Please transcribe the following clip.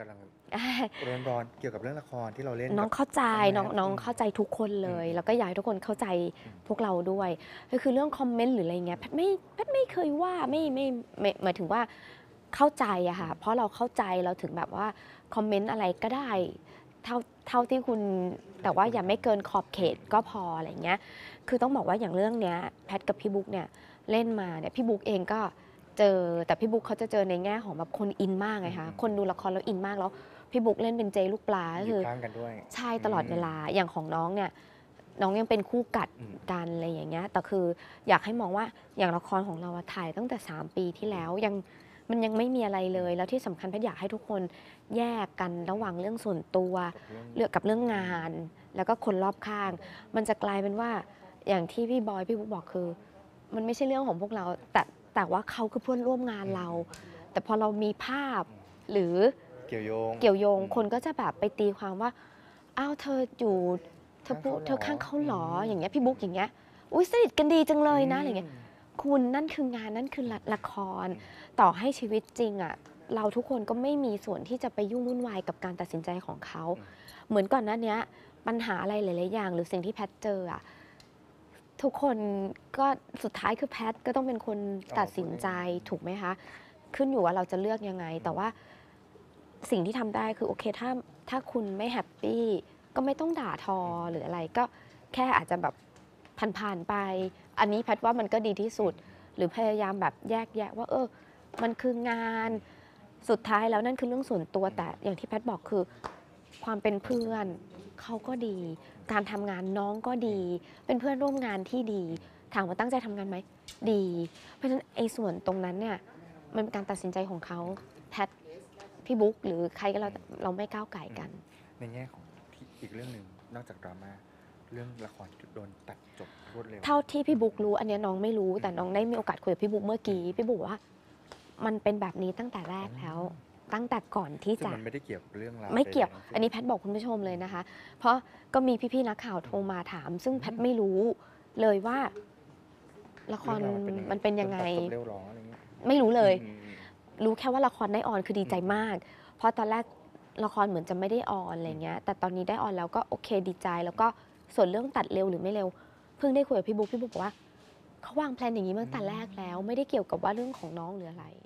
กำลังร้อนๆเกี่ยวกับเรื่องละครที่เราเล่นน้องกับเข้าใจน้องแม่น้องอืมเข้าใจทุกคนเลยอืมแล้วก็อยากให้ทุกคนเข้าใจอืมพวกเราด้วย ก็คือเรื่องคอมเมนต์หรืออะไรเงี้ยแพทย์ไม่แพทย์ไม่เคยว่าไม่ไม่ไม่หมายถึงว่าเข้าใจอะค่ะเพราะเราเข้าใจเราถึงแบบว่าคอมเมนต์อะไรก็ได้เท่าเท่าที่คุณแต่ว่าอย่าไม่เกินขอบเขตก็พออะไรเงี้ย คือต้องบอกว่าอย่างเรื่องเนี้ยแพทกับพี่บุ๊กเนี่ยเล่นมาเนี่ยพี่บุ๊กเองก็ เจอแต่พี่บุ๊กเขาจะเจอในแง่ของแบบคนอินมากไงคะอืมคนดูละครแล้วอินมากแล้วพี่บุ๊กเล่นเป็นเจลูกปลาก็อคืยู่อข้างกันด้วยใช่ตลอดอืมเวลาอย่างของน้องเนี่ยน้องยังเป็นคู่กัดอืมกันอะไรอย่างเงี้ยแต่คืออยากให้มองว่าอย่างละครของเราอะถ่ายตั้งแต่ 3 ปีที่แล้วยังมันยังไม่มีอะไรเลย แล้วที่สำคัญแพทย์อยากให้ทุกคนแยกกันระหว่างเรื่องส่วนตัวกับเรื่องเรื่องกับเรื่องงาน แล้วก็คนรอบข้าง มันจะกลายเป็นว่าอย่างที่พี่บอยพี่บุ๊กบอกคือ มันไม่ใช่เรื่องของพวกเราแต่ แต่ว่าเขาคือเพื่อนร่วมงานเรา แต่พอเรามีภาพหรือเกี่ยวโยงเกี่ยวโยงอืมคนก็จะแบบไปตีความว่าอ้าวเธออยู่เธอพูดข้างเขาเหรอเธอข้างเขาเหรออืมอย่างเงี้ยพี่บุ๊กอย่างเงี้ยอุ้ยสนิทกันดีจังเลยนะมอะไรเงี้ยคุณนั่นคืองานนั่นคือละละคร ต่อให้ชีวิตจริงอะเราทุกคนก็ไม่มีส่วนที่จะไปยุ่งวุ่นวายกับการตัดสินใจของเขาอืมเหมือนก่อนหน้าเนี้ยปัญหาอะไรหลาย ๆ อย่าง หรือสิ่งที่แพทเจออะ ทุกคนก็สุดท้ายคือแพทก็ต้องเป็นคนตัดสินใจถูกไหมคะ ขึ้นอยู่ว่าเราจะเลือกยังไง แต่ว่าสิ่งที่ทำได้คือโอเคถ้าถ้าคุณไม่แฮปปี้ก็ไม่ต้องด่าทอหรืออะไรก็แค่อาจจะแบบผ่านๆไป อันนี้แพทว่ามันก็ดีที่สุด หรือพยายามแบบแยกแยะว่า เออ มันคืองานสุดท้ายแล้วนั่นคือเรื่องส่วนตัวแต่อย่างที่แพทบอกคือ ความเป็นเพื่อนเขาก็ดี การทำงานน้องก็ดี เป็นเพื่อนร่วมงานที่ดี ถามว่าตั้งใจทำงานไหมดี เพราะฉะนั้นไอ้ส่วนตรงนั้นเนี่ยมันเป็นการตัดสินใจของเขาแพทพี่บุ๊กหรือใครก็แล้วแต่เราไม่ก้าวไก่กัน ในแง่ของที่อีกเรื่องหนึ่งนอกจากดราม่าเรื่องละครที่โดนตัดจบรวดเร็ว เท่าที่พี่บุ๊กรู้อันเนี้ยน้องไม่รู้แต่น้องได้มีโอกาสคุยกับพี่บุ๊กเมื่อกี้พี่บุ๊กบอกว่า มันเป็นแบบนี้ตั้งแต่แรกแล้ว ตั้งแต่ก่อนที่ซึ่งจะมันไม่ได้เกี่ยวกับเรื่องราวไม่เกี่ยวใดๆทั้งสิ้อันนี้แพทบอกคุณผู้ชมเลยนะคะ เพราะก็มีพี่ๆนักข่าวโทรมาถาม ซึ่งแพทไม่รู้เลยว่า ละครเองาวมันเป็นยังไงโดนตัดจบเร็วหรออะไรเงี้ยไม่รู้เลยอืมรู้แค่ว่าละครได้ออนคือดีใจมาก เพราะตอนแรกละครเหมือนจะไม่ได้ออนอะไรเงี้ย แต่ตอนนี้ได้ออนแล้วก็โอเคดีใจ แล้วก็ส่วนเรื่องตัดเร็วหรือไม่เร็ว เพิ่งได้คุยกับพี่บุ๊กพี่บุ๊กบอกว่าเขาวางแผนอย่างนี้มาตั้งแต่แรกแล้ว ไม่ได้เกี่ยวกับว่าเรื่องของน้องหรืออะไรอ